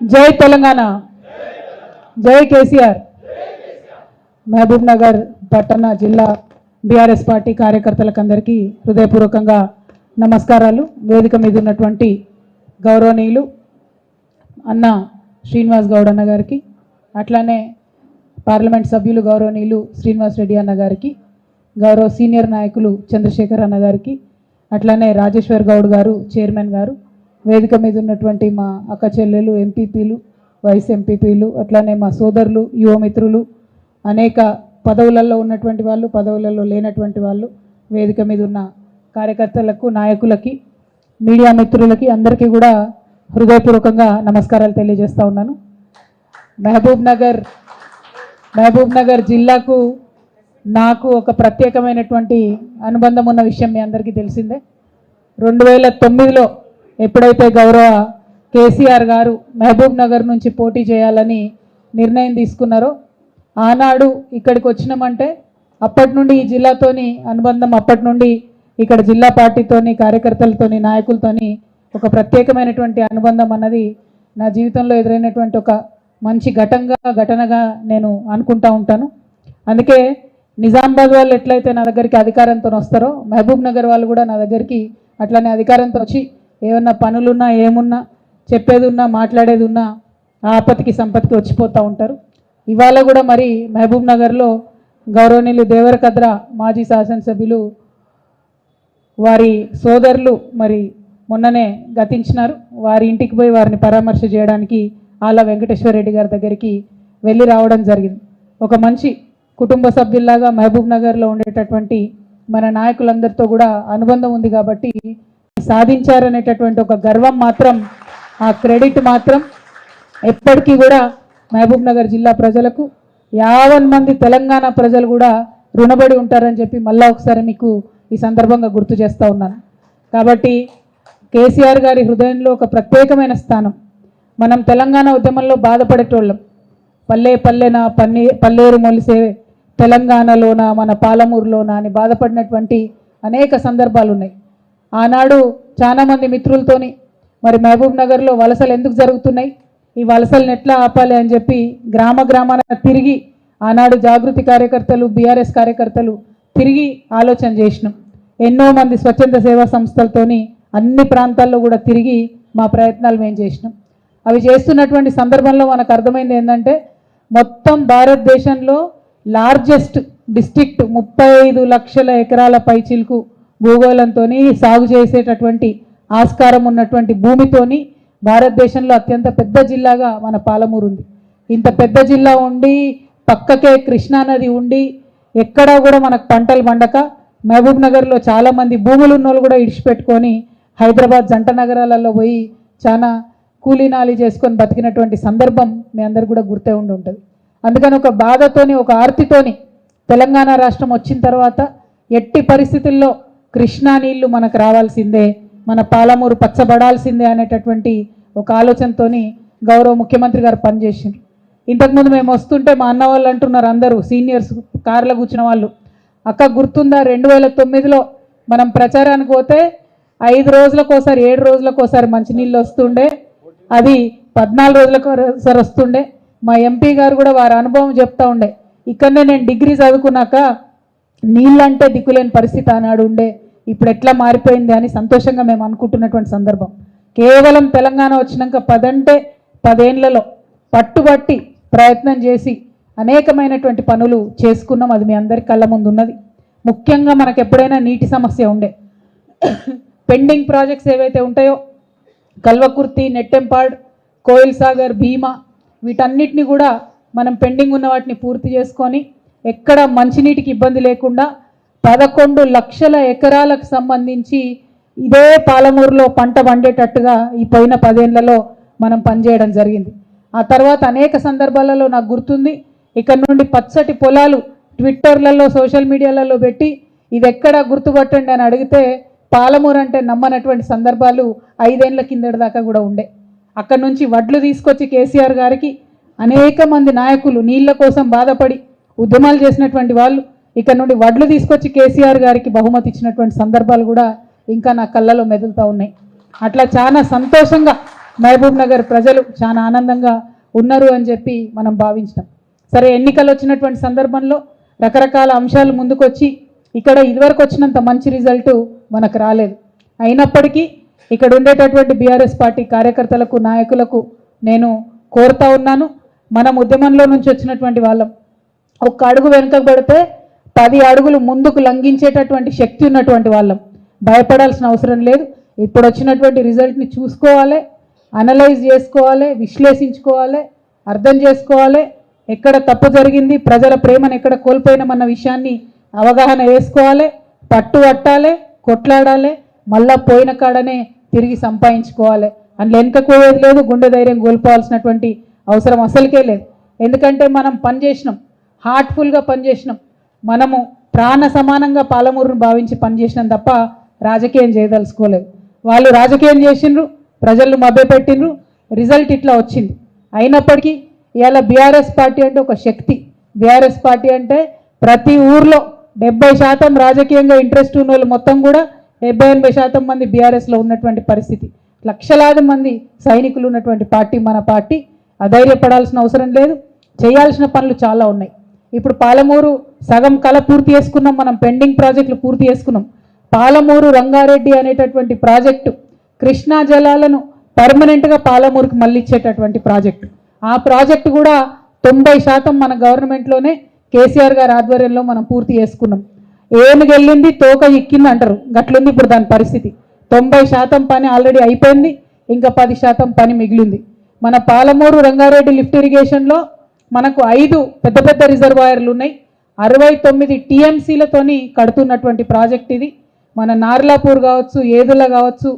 జై తెలంగాణ. జై కేసీఆర్. మహబూబ్ నగర్ పట్టణ జిల్లా బీఆర్ఎస్ పార్టీ కార్యకర్తలకు అందరికీ హృదయపూర్వకంగా నమస్కారాలు. వేదిక మీద ఉన్నటువంటి గౌరవనీయులు అన్న శ్రీనివాస్ గౌడ్ అన్న గారికి అట్లానే పార్లమెంట్ సభ్యులు గౌరవనీయులు శ్రీనివాస్ రెడ్డి అన్న గారికి గౌరవ సీనియర్ నాయకులు చంద్రశేఖర్ అన్న గారికి అట్లానే రాజేశ్వర్ గౌడ్ గారు చైర్మన్ గారు వేదిక మీద ఉన్నటువంటి మా అక్క చెల్లెలు ఎంపీపీలు వైస్ ఎంపీపీలు అట్లానే మా సోదరులు యువమిత్రులు అనేక పదవులలో ఉన్నటువంటి వాళ్ళు పదవులలో లేనటువంటి వాళ్ళు వేదిక మీద ఉన్న కార్యకర్తలకు నాయకులకి మీడియా మిత్రులకి అందరికీ కూడా హృదయపూర్వకంగా నమస్కారాలు తెలియజేస్తూ ఉన్నాను. మహబూబ్ నగర్ మహబూబ్ నగర్ జిల్లాకు నాకు ఒక ప్రత్యేకమైనటువంటి అనుబంధం ఉన్న విషయం మీ అందరికీ తెలిసిందే. రెండు వేల తొమ్మిదిలో ఎప్పుడైతే గౌరవ కేసీఆర్ గారు మహబూబ్ నగర్ నుంచి పోటీ చేయాలని నిర్ణయం తీసుకున్నారో ఆనాడు ఇక్కడికి వచ్చినామంటే అప్పటి నుండి ఈ జిల్లాతోని అనుబంధం అప్పటి నుండి ఇక్కడ జిల్లా పార్టీతోని కార్యకర్తలతోని నాయకులతోని ఒక ప్రత్యేకమైనటువంటి అనుబంధం అన్నది నా జీవితంలో ఎదురైనటువంటి ఒక మంచి ఘటంగా ఘటనగా నేను అనుకుంటా ఉంటాను. అందుకే నిజామాబాద్ వాళ్ళు ఎట్లయితే నా దగ్గరికి అధికారంతో వస్తారో మహబూబ్ నగర్ వాళ్ళు కూడా నా దగ్గరికి అట్లనే అధికారంతో వచ్చి ఏమన్నా పనులున్నా ఏమున్నా చెప్పేది ఉన్నా మాట్లాడేది ఉన్నా ఆపత్తికి సంపత్తికి వచ్చిపోతూ ఉంటారు. ఇవాళ కూడా మరి మహబూబ్ నగర్లో గౌరవనీయులు దేవరకద్ర మాజీ శాసనసభ్యులు వారి సోదరులు మరి మొన్ననే గతించినారు. వారి ఇంటికి పోయి వారిని పరామర్శ చేయడానికి ఆల వెంకటేశ్వర రెడ్డి గారి దగ్గరికి వెళ్ళి రావడం జరిగింది. ఒక మంచి కుటుంబ సభ్యుల్లాగా మహబూబ్ నగర్లో ఉండేటటువంటి మన నాయకులందరితో కూడా అనుబంధం ఉంది కాబట్టి సాధించారనేటటువంటి ఒక గర్వం మాత్రం ఆ క్రెడిట్ మాత్రం ఎప్పటికీ కూడా మహబూబ్ నగర్ జిల్లా ప్రజలకు యావన్ మంది తెలంగాణ ప్రజలు కూడా రుణబడి ఉంటారని చెప్పి మళ్ళా ఒకసారి మీకు ఈ సందర్భంగా గుర్తు చేస్తూ ఉన్నాను. కాబట్టి కేసీఆర్ గారి హృదయంలో ఒక ప్రత్యేకమైన స్థానం. మనం తెలంగాణ ఉద్యమంలో బాధపడేటోళ్ళం. పల్లె పల్లెన పన్నే పల్లేరు మొలిసే తెలంగాణలోన మన పాలమూరులోన అని బాధపడినటువంటి అనేక సందర్భాలు ఉన్నాయి ఆనాడు చాలామంది మిత్రులతోని మరి మహబూబ్ నగర్లో వలసలు ఎందుకు జరుగుతున్నాయి? ఈ వలసలను ఎట్లా ఆపాలి అని చెప్పి గ్రామ గ్రామాన తిరిగి ఆనాడు జాగృతి కార్యకర్తలు బీఆర్ఎస్ కార్యకర్తలు తిరిగి ఆలోచన చేసినాం. ఎన్నో మంది స్వచ్ఛంద సేవా సంస్థలతోని అన్ని ప్రాంతాల్లో కూడా తిరిగి మా ప్రయత్నాలు మేము చేసినాం. అవి చేస్తున్నటువంటి సందర్భంలో మనకు అర్థమైంది ఏంటంటే మొత్తం భారతదేశంలో లార్జెస్ట్ డిస్టిక్ట్ ముప్పై ఐదు లక్షల ఎకరాల పైచిలుకు భూగోళంతో సాగు చేసేటటువంటి ఆస్కారం ఉన్నటువంటి భూమితోని భారతదేశంలో అత్యంత పెద్ద జిల్లాగా మన పాలమూరు ఉంది. ఇంత పెద్ద జిల్లా ఉండి పక్కకే కృష్ణానది ఉండి ఎక్కడా కూడా మనకు పంటలు పండక మహబూబ్ నగర్లో చాలామంది భూములు ఉన్నోళ్ళు కూడా ఇడిచిపెట్టుకొని హైదరాబాద్ జంట నగరాలలో పోయి చాలా కూలీనాలి చేసుకొని బతికినటువంటి సందర్భం మీ అందరు కూడా గుర్తే ఉండి ఉంటుంది. అందుకని ఒక బాధతోని ఒక ఆర్తితోని తెలంగాణ రాష్ట్రం వచ్చిన తర్వాత ఎట్టి పరిస్థితుల్లో కృష్ణా నీళ్ళు మనకు రావాల్సిందే మన పాలమూరు పచ్చబడాల్సిందే అనేటటువంటి ఒక ఆలోచనతోని గౌరవ ముఖ్యమంత్రి గారు పనిచేసిండ్రు. ఇంతకుముందు మేము వస్తుంటే మా అన్న వాళ్ళు అంటున్నారు అందరూ సీనియర్స్ కార్లో కూర్చున్న వాళ్ళు. అక్క గుర్తుందా రెండు వేల తొమ్మిదిలో మనం ప్రచారానికి పోతే ఐదు రోజులకోసారి ఏడు రోజులకోసారి మంచినీళ్ళు వస్తుండే అది పద్నాలుగు రోజులకు ఒకసారి వస్తుండే. మా ఎంపీ గారు కూడా వారి అనుభవం చెప్తా ఉండే ఇక్కడనే నేను డిగ్రీ చదువుకున్నాక నీళ్ళంటే దిక్కులేని పరిస్థితి ఆనాడు ఉండే. ఇప్పుడు ఎట్లా మారిపోయింది అని సంతోషంగా మేము అనుకుంటున్నటువంటి సందర్భం. కేవలం తెలంగాణ వచ్చినాక పదంటే పదేళ్ళలో పట్టుబట్టి ప్రయత్నం చేసి అనేకమైనటువంటి పనులు చేసుకున్నాం. అది మీ అందరి కళ్ళ ముందు ఉన్నది. ముఖ్యంగా మనకు ఎప్పుడైనా నీటి సమస్య ఉండే. పెండింగ్ ప్రాజెక్ట్స్ ఏవైతే ఉంటాయో కల్వకుర్తి నెట్టెంపాడ్ కోయిల్ సాగర్ భీమా వీటన్నిటిని కూడా మనం పెండింగ్ ఉన్న వాటిని పూర్తి చేసుకొని ఎక్కడ మంచినీటికి ఇబ్బంది లేకుండా పదకొండు లక్షల ఎకరాలకు సంబంధించి ఇదే పాలమూరులో పంట పండేటట్టుగా ఈ పోయిన పదేళ్ళలో మనం పనిచేయడం జరిగింది. ఆ తర్వాత అనేక సందర్భాలలో నాకు గుర్తుంది. ఇక్కడ నుండి పచ్చటి పొలాలు ట్విట్టర్లలో సోషల్ మీడియాలలో పెట్టి ఇది ఎక్కడ గుర్తుపట్టండి అని అడిగితే పాలమూరు అంటే నమ్మనటువంటి సందర్భాలు ఐదేళ్ళ కిందటి దాకా కూడా ఉండే. అక్కడ నుంచి వడ్లు తీసుకొచ్చి కేసీఆర్ గారికి అనేక మంది నాయకులు నీళ్ళ కోసం బాధపడి ఉద్యమాలు చేసినటువంటి వాళ్ళు ఇక్కడ నుండి వడ్లు తీసుకొచ్చి కేసీఆర్ గారికి బహుమతి ఇచ్చినటువంటి సందర్భాలు కూడా ఇంకా నా కళ్ళలో మెదులుతూ ఉన్నాయి. అట్లా చాలా సంతోషంగా మహబూబ్ నగర్ ప్రజలు చాలా ఆనందంగా ఉన్నారు అని చెప్పి మనం భావించినాం. సరే ఎన్నికలు వచ్చినటువంటి సందర్భంలో రకరకాల అంశాలు ముందుకొచ్చి ఇక్కడ ఇదివరకు వచ్చినంత మంచి రిజల్ట్ మనకు రాలేదు. అయినప్పటికీ ఇక్కడ ఉండేటటువంటి బీఆర్ఎస్ పార్టీ కార్యకర్తలకు నాయకులకు నేను కోరుతా ఉన్నాను. మనం ఉద్యమంలో నుంచి వచ్చినటువంటి వాళ్ళం ఒక్క అడుగు వెనుకబడితే పది అడుగులు ముందుకు లంఘించేటటువంటి శక్తి ఉన్నటువంటి వాళ్ళం. భయపడాల్సిన అవసరం లేదు. ఇప్పుడు వచ్చినటువంటి రిజల్ట్ని చూసుకోవాలి అనలైజ్ చేసుకోవాలి విశ్లేషించుకోవాలి అర్థం చేసుకోవాలి. ఎక్కడ తప్పు జరిగింది ప్రజల ప్రేమను ఎక్కడ కోల్పోయినామన్న విషయాన్ని అవగాహన వేసుకోవాలి పట్టు పట్టాలి కొట్లాడాలి మళ్ళా పోయిన కాడనే తిరిగి సంపాదించుకోవాలి. అందులో వెనుకపోయేది లేదు గుండె ధైర్యం కోల్పోవాల్సినటువంటి అవసరం అసలుకే లేదు. ఎందుకంటే మనం పని చేసినాం హార్ట్ఫుల్గా పనిచేసినాం. మనము ప్రాణ సమానంగా పాలమూరును భావించి పనిచేసినాం తప్ప రాజకీయం చేయదలుచుకోలేదు. వాళ్ళు రాజకీయం చేసిండ్రు ప్రజలను మభ్యపెట్టిండ్రు రిజల్ట్ ఇట్లా వచ్చింది. అయినప్పటికీ ఇవాళ బీఆర్ఎస్ పార్టీ అంటే ఒక శక్తి. బీఆర్ఎస్ పార్టీ అంటే ప్రతి ఊర్లో డెబ్బై శాతం రాజకీయంగా ఇంట్రెస్ట్ ఉన్న వాళ్ళు మొత్తం కూడా డెబ్బై ఎనభై శాతం మంది బీఆర్ఎస్లో ఉన్నటువంటి పరిస్థితి. లక్షలాది మంది సైనికులు ఉన్నటువంటి పార్టీ మన పార్టీ. అధైర్యపడాల్సిన అవసరం లేదు. చేయాల్సిన పనులు చాలా ఉన్నాయి. ఇప్పుడు పాలమూరు సగం కళ పూర్తి చేసుకున్నాం మనం పెండింగ్ ప్రాజెక్టులు పూర్తి చేసుకున్నాం. పాలమూరు రంగారెడ్డి అనేటటువంటి ప్రాజెక్టు కృష్ణా జలాలను పర్మనెంట్గా పాలమూరుకు మళ్ళిచ్చేటటువంటి ప్రాజెక్టు. ఆ ప్రాజెక్టు కూడా తొంభై శాతం మన గవర్నమెంట్లోనే కేసీఆర్ గారి ఆధ్వర్యంలో మనం పూర్తి చేసుకున్నాం. ఏనుగు తోక ఎక్కింది అంటారు. గట్లుంది ఇప్పుడు దాని పరిస్థితి. తొంభై శాతం పని ఆల్రెడీ అయిపోయింది ఇంకా పది శాతం పని మిగిలింది. మన పాలమూరు రంగారెడ్డి లిఫ్ట్ ఇరిగేషన్లో మనకు ఐదు పెద్ద పెద్ద రిజర్వాయర్లు ఉన్నాయి. అరవై తొమ్మిది టీఎంసీలతోని కడుతున్నటువంటి ప్రాజెక్ట్ ఇది. మన నార్లాపూర్ కావచ్చు ఏదుల కావచ్చు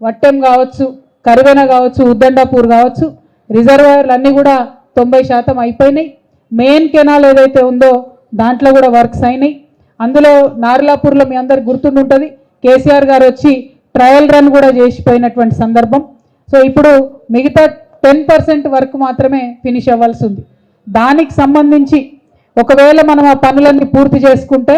వట్టెం కావచ్చు కరివెన కావచ్చు ఉద్దండాపూర్ కావచ్చు రిజర్వాయర్లు అన్నీ కూడా తొంభై శాతం అయిపోయినాయి. మెయిన్ కెనాల్ ఏదైతే ఉందో దాంట్లో కూడా వర్క్స్ అయినాయి. అందులో నార్లాపూర్లో మీ అందరికి గుర్తుండుంటుంది కేసీఆర్ గారు వచ్చి ట్రయల్ రన్ కూడా చేసిపోయినటువంటి సందర్భం. సో ఇప్పుడు మిగతా టెన్ పర్సెంట్ వర్క్ మాత్రమే ఫినిష్ అవ్వాల్సి ఉంది. దానికి సంబంధించి ఒకవేళ మనం ఆ పనులన్నీ పూర్తి చేసుకుంటే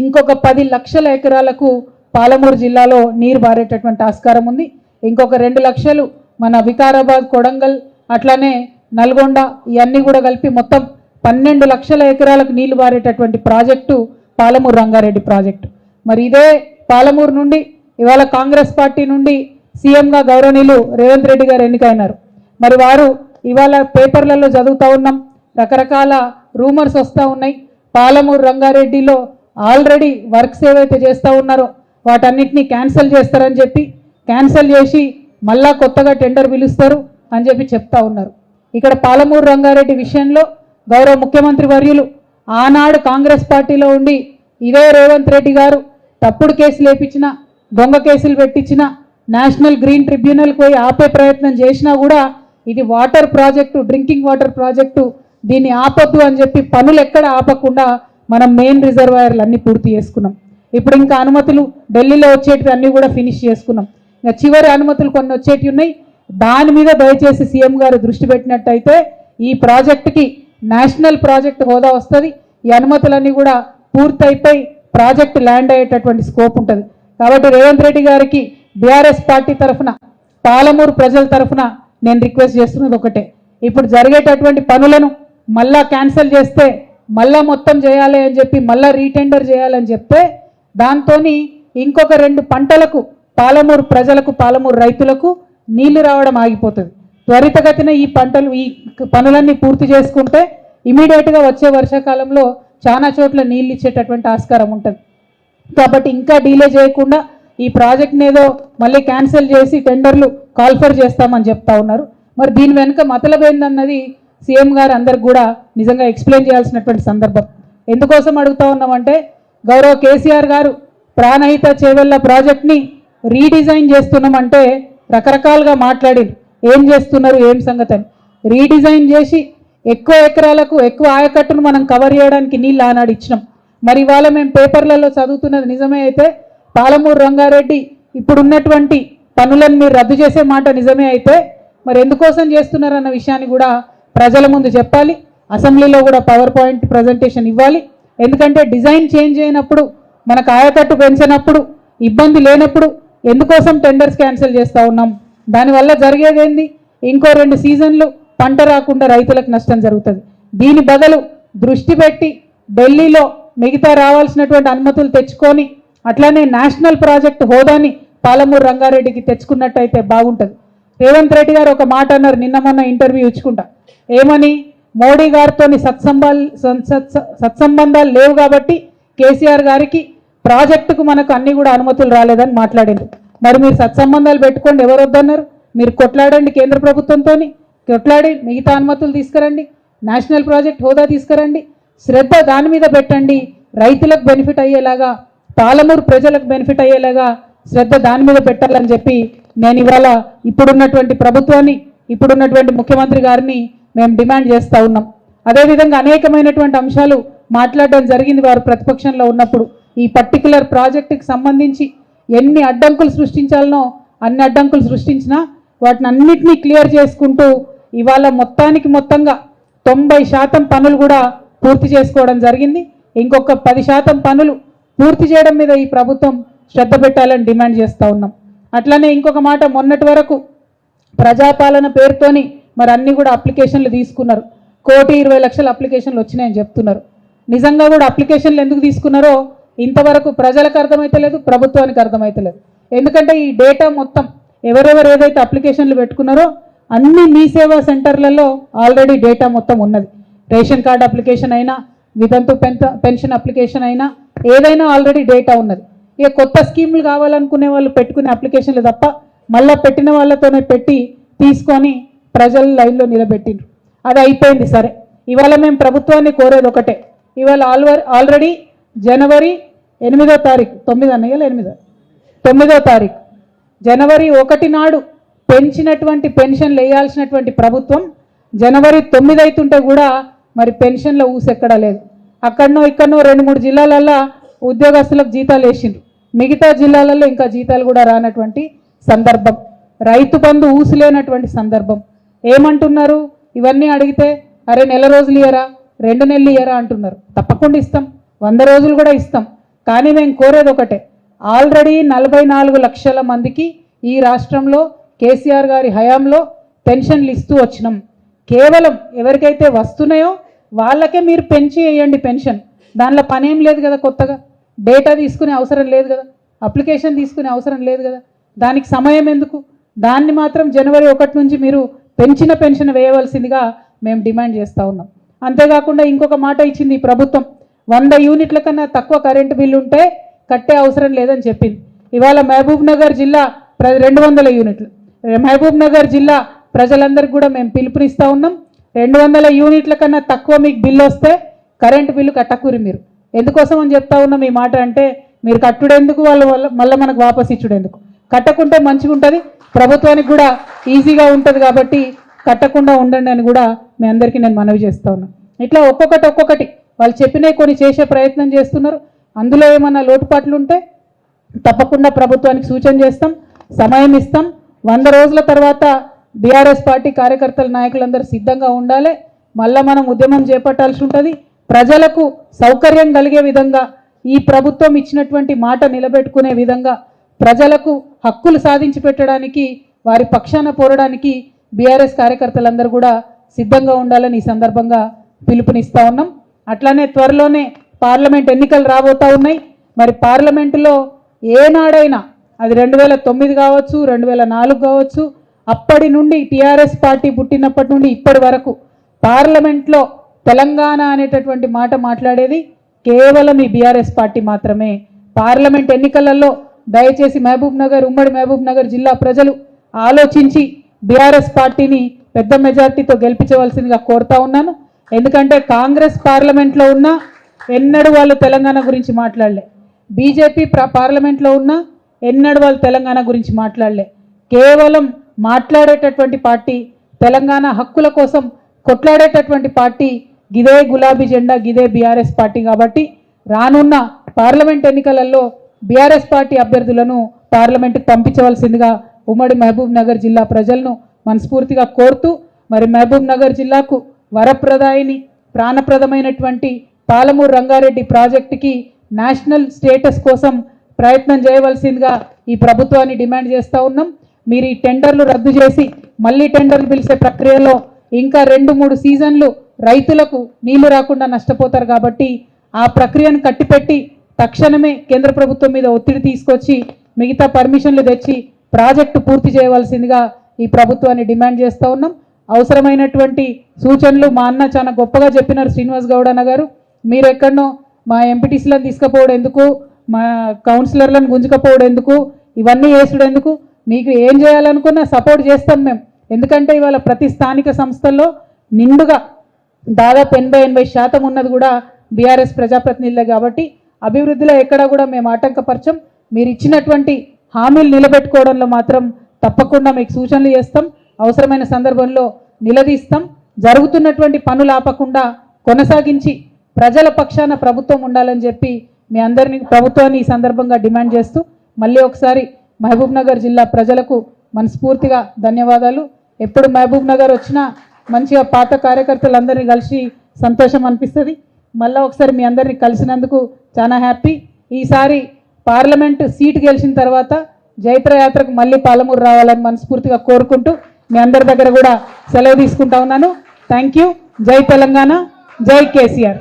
ఇంకొక పది లక్షల ఎకరాలకు పాలమూరు జిల్లాలో నీరు బారేటటువంటి ఆస్కారం ఉంది. ఇంకొక రెండు లక్షలు మన వికారాబాద్ కొడంగల్ అట్లానే నల్గొండ ఇవన్నీ కూడా కలిపి మొత్తం పన్నెండు లక్షల ఎకరాలకు నీళ్ళు బారేటటువంటి ప్రాజెక్టు పాలమూరు రంగారెడ్డి ప్రాజెక్టు. మరి ఇదే పాలమూరు నుండి ఇవాళ కాంగ్రెస్ పార్టీ నుండి సీఎంగా గౌరవనీయులు రేవంత్ రెడ్డి గారు ఎన్నికైనారు. మరి వారు ఇవాళ పేపర్లలో చదువుతూ ఉన్నాం. రకరకాల రూమర్స్ వస్తూ ఉన్నాయి. పాలమూరు రంగారెడ్డిలో ఆల్రెడీ వర్క్స్ ఏవైతే చేస్తూ ఉన్నారో వాటన్నిటినీ క్యాన్సిల్ చేస్తారని చెప్పి క్యాన్సిల్ చేసి మళ్ళా కొత్తగా టెండర్ పిలుస్తారు అని చెప్పి చెప్తా ఉన్నారు. ఇక్కడ పాలమూరు రంగారెడ్డి విషయంలో గౌరవ ముఖ్యమంత్రి వర్యులు ఆనాడు కాంగ్రెస్ పార్టీలో ఉండి ఇదే రేవంత్ రెడ్డి గారు తప్పుడు కేసులు వేపించిన దొంగ కేసులు పెట్టించిన నేషనల్ గ్రీన్ ట్రిబ్యునల్కి పోయి ఆపే ప్రయత్నం చేసినా కూడా ఇది water project drinking water project దీన్ని ఆపొద్దు అని చెప్పి పనులు ఎక్కడ ఆపకుండా మనం మెయిన్ రిజర్వాయర్లు అన్నీ పూర్తి చేసుకున్నాం. ఇప్పుడు ఇంకా అనుమతులు ఢిల్లీలో వచ్చేటివి అన్నీ కూడా ఫినిష్ చేసుకున్నాం. ఇంకా చివరి అనుమతులు కొన్ని వచ్చేటివి ఉన్నాయి. దాని మీద దయచేసి సీఎం గారు దృష్టి పెట్టినట్టయితే ఈ ప్రాజెక్టుకి నేషనల్ ప్రాజెక్ట్ హోదా వస్తుంది. ఈ అనుమతులన్నీ కూడా పూర్తయిపోయి ప్రాజెక్టు ల్యాండ్ అయ్యేటటువంటి స్కోప్ ఉంటుంది. కాబట్టి రేవంత్ రెడ్డి గారికి బీఆర్ఎస్ పార్టీ తరఫున పాలమూరు ప్రజల తరఫున నేను రిక్వెస్ట్ చేస్తున్నది ఒకటే. ఇప్పుడు జరిగేటటువంటి పనులను మళ్ళా క్యాన్సిల్ చేస్తే మళ్ళా మొత్తం చేయాలి అని చెప్పి మళ్ళా రీటెండర్ చేయాలని చెప్తే దాంతో ఇంకొక రెండు పంటలకు పాలమూరు ప్రజలకు పాలమూరు రైతులకు నీళ్ళు రావడం ఆగిపోతుంది. త్వరితగతిన ఈ పంటలు ఈ పనులన్నీ పూర్తి చేసుకుంటే ఇమీడియట్గా వచ్చే వర్షాకాలంలో చాలా చోట్ల నీళ్ళు ఇచ్చేటటువంటి ఆస్కారం ఉంటుంది. కాబట్టి ఇంకా డీలే చేయకుండా ఈ ప్రాజెక్ట్ని ఏదో మళ్ళీ క్యాన్సిల్ చేసి టెండర్లు కాల్ఫర్ చేస్తామని చెప్తా ఉన్నారు. మరి దీని వెనుక మతలబేందన్నది సీఎం గారు అందరికి కూడా నిజంగా ఎక్స్ప్లెయిన్ చేయాల్సినటువంటి సందర్భం. ఎందుకోసం అడుగుతా ఉన్నామంటే గౌరవ కేసీఆర్ గారు ప్రాణహిత చేవెళ్ళ ప్రాజెక్ట్ని రీడిజైన్ చేస్తున్నామంటే రకరకాలుగా మాట్లాడి ఏం చేస్తున్నారు ఏం సంగతి అని రీడిజైన్ చేసి ఎక్కువ ఎకరాలకు ఎక్కువ ఆయకట్టును మనం కవర్ చేయడానికి నీళ్ళు ఆనాడు ఇచ్చినాం. మరి ఇవాళ మేము పేపర్లలో చదువుతున్నది నిజమే అయితే పాలమూరు రంగారెడ్డి ఇప్పుడున్నటువంటి పనులను మీరు రద్దు చేసే మాట నిజమే అయితే మరి ఎందుకోసం చేస్తున్నారన్న విషయాన్ని కూడా ప్రజల ముందు చెప్పాలి. అసెంబ్లీలో కూడా పవర్ పాయింట్ ప్రజెంటేషన్ ఇవ్వాలి. ఎందుకంటే డిజైన్ చేంజ్ అయినప్పుడు మనకు ఆయకట్టు పెంచినప్పుడు ఇబ్బంది లేనప్పుడు ఎందుకోసం టెండర్స్ క్యాన్సిల్ చేస్తూ ఉన్నాం? దానివల్ల జరిగేదేంది ఇంకో రెండు సీజన్లు పంట రాకుండా రైతులకు నష్టం జరుగుతుంది. దీని బదులు దృష్టి పెట్టి ఢిల్లీలో మిగతా రావాల్సినటువంటి అనుమతులు తెచ్చుకొని అట్లానే నేషనల్ ప్రాజెక్ట్ హోదాని పాలమూరు రంగారెడ్డికి తెచ్చుకున్నట్టయితే బాగుంటుంది. రేవంత్ రెడ్డి గారు ఒక మాట అన్నారు నిన్న మొన్న ఇంటర్వ్యూ ఇచ్చుకుంటా. ఏమని? మోడీ గారితో సత్సంబాల్ సత్సంబంధాలు లేవు కాబట్టి కేసీఆర్ గారికి ప్రాజెక్టుకు మనకు అన్ని కూడా అనుమతులు రాలేదని మాట్లాడింది. మరి మీరు సత్సంబంధాలు పెట్టుకోండి ఎవరు వద్దన్నారు? మీరు కొట్లాడండి కేంద్ర ప్రభుత్వంతో కొట్లాడి మిగతా అనుమతులు తీసుకురండి. నేషనల్ ప్రాజెక్ట్ హోదా తీసుకురండి. శ్రద్ధ దాని మీద పెట్టండి. రైతులకు బెనిఫిట్ అయ్యేలాగా పాలమూరు ప్రజలకు బెనిఫిట్ అయ్యేలాగా శ్రద్ధ దాని మీద పెట్టాలని చెప్పి నేను ఇవాళ ఇప్పుడున్నటువంటి ప్రభుత్వాన్ని ఇప్పుడున్నటువంటి ముఖ్యమంత్రి గారిని మేము డిమాండ్ చేస్తూ ఉన్నాం. అదేవిధంగా అనేకమైనటువంటి అంశాలు మాట్లాడడం జరిగింది వారు ప్రతిపక్షంలో ఉన్నప్పుడు. ఈ పర్టికులర్ ప్రాజెక్టుకి సంబంధించి ఎన్ని అడ్డంకులు సృష్టించాలనో అన్ని అడ్డంకులు సృష్టించినా వాటిని అన్నిటినీ క్లియర్ చేసుకుంటూ ఇవాళ మొత్తానికి మొత్తంగా తొంభై శాతం పనులు కూడా పూర్తి చేసుకోవడం జరిగింది. ఇంకొక పది శాతం పనులు పూర్తి చేయడం మీద ఈ ప్రభుత్వం శ్రద్ధ పెట్టాలని డిమాండ్ చేస్తూ ఉన్నాం. అట్లనే ఇంకొక మాట మొన్నటి వరకు ప్రజాపాలన పేరుతోని మరి అన్ని కూడా అప్లికేషన్లు తీసుకున్నారు. కోటి ఇరవై లక్షల అప్లికేషన్లు వచ్చినాయని చెప్తున్నారు. నిజంగా కూడా అప్లికేషన్లు ఎందుకు తీసుకున్నారో ఇంతవరకు ప్రజలకు అర్థమైతలేదు ప్రభుత్వానికి అర్థమైతలేదు ఎందుకంటే ఈ డేటా మొత్తం ఎవరెవరు ఏదైతే అప్లికేషన్లు పెట్టుకున్నారో అన్ని మీ సేవా సెంటర్లలో ఆల్రెడీ డేటా మొత్తం ఉన్నది. రేషన్ కార్డు అప్లికేషన్ అయినా వితంతు పెన్షన్ అప్లికేషన్ అయినా ఏదైనా ఆల్రెడీ డేటా ఉన్నది. ఇక కొత్త స్కీములు కావాలనుకునే వాళ్ళు పెట్టుకునే అప్లికేషన్లు తప్ప మళ్ళీ పెట్టిన వాళ్ళతోనే పెట్టి తీసుకొని ప్రజల లైన్లో నిలబెట్టిండ్రు. అది అయిపోయింది సరే. ఇవాళ మేము ప్రభుత్వాన్ని కోరేది ఒకటే. ఇవాళ ఆల్వర్ ఆల్రెడీ జనవరి ఎనిమిదో తారీఖు తొమ్మిది అన్నయ్యలు ఎనిమిదో? తొమ్మిదో తారీఖు. జనవరి ఒకటి నాడు పెంచినటువంటి పెన్షన్లు వేయాల్సినటువంటి ప్రభుత్వం జనవరి తొమ్మిది అవుతుంటే కూడా మరి పెన్షన్ల ఊసెక్కడా లేదు. అక్కడనో ఇక్కడనో రెండు మూడు జిల్లాలల్లో ఉద్యోగస్తులకు జీతాలు వేసిండ్రు. మిగతా జిల్లాలలో ఇంకా జీతాలు కూడా రానటువంటి సందర్భం. రైతు బంధు ఊసిలేనటువంటి సందర్భం. ఏమంటున్నారు? ఇవన్నీ అడిగితే అరే నెల రోజులు ఇయ్యరా? రెండు నెలలు ఇయ్యరా? అంటున్నారు. తప్పకుండా ఇస్తాం. వంద రోజులు కూడా ఇస్తాం. కానీ మేము కోరేది ఒకటే. ఆల్రెడీ నలభై నాలుగు లక్షల మందికి ఈ రాష్ట్రంలో కేసీఆర్ గారి హయాంలో పెన్షన్లు ఇస్తూ వచ్చినాం. కేవలం ఎవరికైతే వస్తున్నాయో వాళ్ళకే మీరు పెంచి వేయండి పెన్షన్. దానిలో పనేం లేదు కదా కొత్తగా. డేటా తీసుకునే అవసరం లేదు కదా. అప్లికేషన్ తీసుకునే అవసరం లేదు కదా. దానికి సమయం ఎందుకు? దాన్ని మాత్రం జనవరి ఒకటి నుంచి మీరు పెంచిన పెన్షన్ వేయవలసిందిగా మేము డిమాండ్ చేస్తూ ఉన్నాం. అంతేకాకుండా ఇంకొక మాట ఇచ్చింది ప్రభుత్వం. వంద యూనిట్ల కన్నా తక్కువ కరెంటు బిల్లు ఉంటే కట్టే అవసరం లేదని చెప్పింది. ఇవాళ మహబూబ్ నగర్ జిల్లా ప్ర రెండు వందల యూనిట్లు. మహబూబ్ నగర్ జిల్లా ప్రజలందరికీ కూడా మేము పిలుపునిస్తూ ఉన్నాం. రెండు వందల యూనిట్ల కన్నా తక్కువ మీకు బిల్లు వస్తే కరెంటు బిల్లు కట్టకూరి మీరు. ఎందుకోసం అని చెప్తా ఉన్నాం ఈ మాట అంటే మీరు కట్టుడెందుకు వాళ్ళ వల్ల మళ్ళీ మనకు వాపస్ ఇచ్చుడెందుకు? కట్టకుంటే మంచిగా ఉంటుంది ప్రభుత్వానికి కూడా ఈజీగా ఉంటుంది కాబట్టి కట్టకుండా ఉండండి అని కూడా మీ అందరికీ నేను మనవి చేస్తా ఉన్నా. ఇట్లా ఒక్కొక్కటి ఒక్కొక్కటి వాళ్ళు చెప్పినవి కొన్ని చేసే ప్రయత్నం చేస్తున్నారు. అందులో ఏమన్నా లోటుపాట్లు ఉంటే తప్పకుండా ప్రభుత్వానికి సూచన చేస్తాం సమయం ఇస్తాం. వంద రోజుల తర్వాత బీఆర్ఎస్ పార్టీ కార్యకర్తల నాయకులందరూ సిద్ధంగా ఉండాలి. మళ్ళీ మనం ఉద్యమం చేపట్టాల్సి ఉంటుంది. ప్రజలకు సౌకర్యం కలిగే విధంగా ఈ ప్రభుత్వం ఇచ్చినటువంటి మాట నిలబెట్టుకునే విధంగా ప్రజలకు హక్కులు సాధించి పెట్టడానికి వారి పక్షాన పోరడానికి బీఆర్ఎస్ కార్యకర్తలందరూ కూడా సిద్ధంగా ఉండాలని ఈ సందర్భంగా పిలుపునిస్తూ ఉన్నాం. అట్లానే త్వరలోనే పార్లమెంట్ ఎన్నికలు రాబోతా ఉన్నాయి. మరి పార్లమెంటులో ఏనాడైనా అది రెండు వేల తొమ్మిది కావచ్చు రెండు వేల నాలుగు కావచ్చు అప్పటి నుండి టీఆర్ఎస్ పార్టీ పుట్టినప్పటి నుండి ఇప్పటి వరకు పార్లమెంట్లో తెలంగాణ అనేటటువంటి మాట మాట్లాడేది కేవలం ఈ బీఆర్ఎస్ పార్టీ మాత్రమే. పార్లమెంట్ ఎన్నికలలో దయచేసి మహబూబ్ నగర్ ఉమ్మడి మహబూబ్ నగర్ జిల్లా ప్రజలు ఆలోచించి బీఆర్ఎస్ పార్టీని పెద్ద మెజార్టీతో గెలిపించవలసిందిగా కోరుతా ఉన్నాను. ఎందుకంటే కాంగ్రెస్ పార్లమెంట్లో ఉన్న ఎన్నడూ వాళ్ళు తెలంగాణ గురించి మాట్లాడలే. బీజేపీ పార్లమెంట్లో ఉన్న ఎన్నడూ వాళ్ళు తెలంగాణ గురించి మాట్లాడలే. కేవలం మాట్లాడేటటువంటి పార్టీ తెలంగాణ హక్కుల కోసం కొట్లాడేటటువంటి పార్టీ గిదే గులాబీ జెండా గిదే బీఆర్ఎస్ పార్టీ కాబట్టి రానున్న పార్లమెంట్ ఎన్నికలలో బీఆర్ఎస్ పార్టీ అభ్యర్థులను పార్లమెంటుకు పంపించవలసిందిగా ఉమ్మడి మహబూబ్ నగర్ జిల్లా ప్రజలను మనస్ఫూర్తిగా కోరుతూ మరి మహబూబ్ నగర్ జిల్లాకు వరప్రదాయిని ప్రాణప్రదమైనటువంటి పాలమూరు రంగారెడ్డి ప్రాజెక్టుకి నేషనల్ స్టేటస్ కోసం ప్రయత్నం చేయవలసిందిగా ఈ ప్రభుత్వాన్ని డిమాండ్ చేస్తూ ఉన్నాం. మీరు ఈ టెండర్లు రద్దు చేసి మళ్ళీ టెండర్లు పిలిచే ప్రక్రియలో ఇంకా రెండు మూడు సీజన్లు రైతులకు నీళ్ళు రాకుండా నష్టపోతారు కాబట్టి ఆ ప్రక్రియను కట్టిపెట్టి తక్షణమే కేంద్ర ప్రభుత్వం మీద ఒత్తిడి తీసుకొచ్చి మిగతా పర్మిషన్లు తెచ్చి ప్రాజెక్టు పూర్తి చేయవలసిందిగా ఈ ప్రభుత్వాన్ని డిమాండ్ చేస్తూ ఉన్నాం. అవసరమైనటువంటి సూచనలు మా అన్న చాలా గొప్పగా చెప్పినారు శ్రీనివాస్ గౌడ్ అన్న గారు. మీరు ఎక్కడనో మా ఎంపీటీసీలను తీసుకుపోవడం ఎందుకు? మా కౌన్సిలర్లను గుంజుకపోవడం ఎందుకు? ఇవన్నీ వేసుడు ఎందుకు? మీకు ఏం చేయాలనుకున్నా సపోర్ట్ చేస్తాం మేము. ఎందుకంటే ఇవాళ ప్రతి స్థానిక సంస్థల్లో నిండుగా దాదాపు ఎనభై ఎనభై శాతం ఉన్నది కూడా బీఆర్ఎస్ ప్రజాప్రతినిధులే కాబట్టి అభివృద్ధిలో ఎక్కడ కూడా మేము ఆటంకపరచం. మీరు ఇచ్చినటువంటి హామీలు నిలబెట్టుకోవడంలో మాత్రం తప్పకుండా మీకు సూచనలు చేస్తాం. అవసరమైన సందర్భంలో నిలదీస్తాం. జరుగుతున్నటువంటి పనులు ఆపకుండా కొనసాగించి ప్రజల పక్షాన ప్రభుత్వం ఉండాలని చెప్పి మీ అందరినీ ప్రభుత్వాన్ని ఈ సందర్భంగా డిమాండ్ చేస్తూ మళ్ళీ ఒకసారి మహబూబ్ నగర్ జిల్లా ప్రజలకు మనస్ఫూర్తిగా ధన్యవాదాలు. ఎప్పుడు మహబూబ్ నగర్ వచ్చినా మంచిగా పాత కార్యకర్తలందరినీ కలిసి సంతోషం అనిపిస్తుంది. మళ్ళీ ఒకసారి మీ అందరినీ కలిసినందుకు చాలా హ్యాపీ. ఈసారి పార్లమెంట్ సీటు గెలిచిన తర్వాత జైత్రయాత్రకు మళ్ళీ పాలమూరు రావాలని మనస్ఫూర్తిగా కోరుకుంటూ మీ అందరి దగ్గర కూడా సెలవు తీసుకుంటా ఉన్నాను. థ్యాంక్ యూ జై తెలంగాణ. జై కేసీఆర్.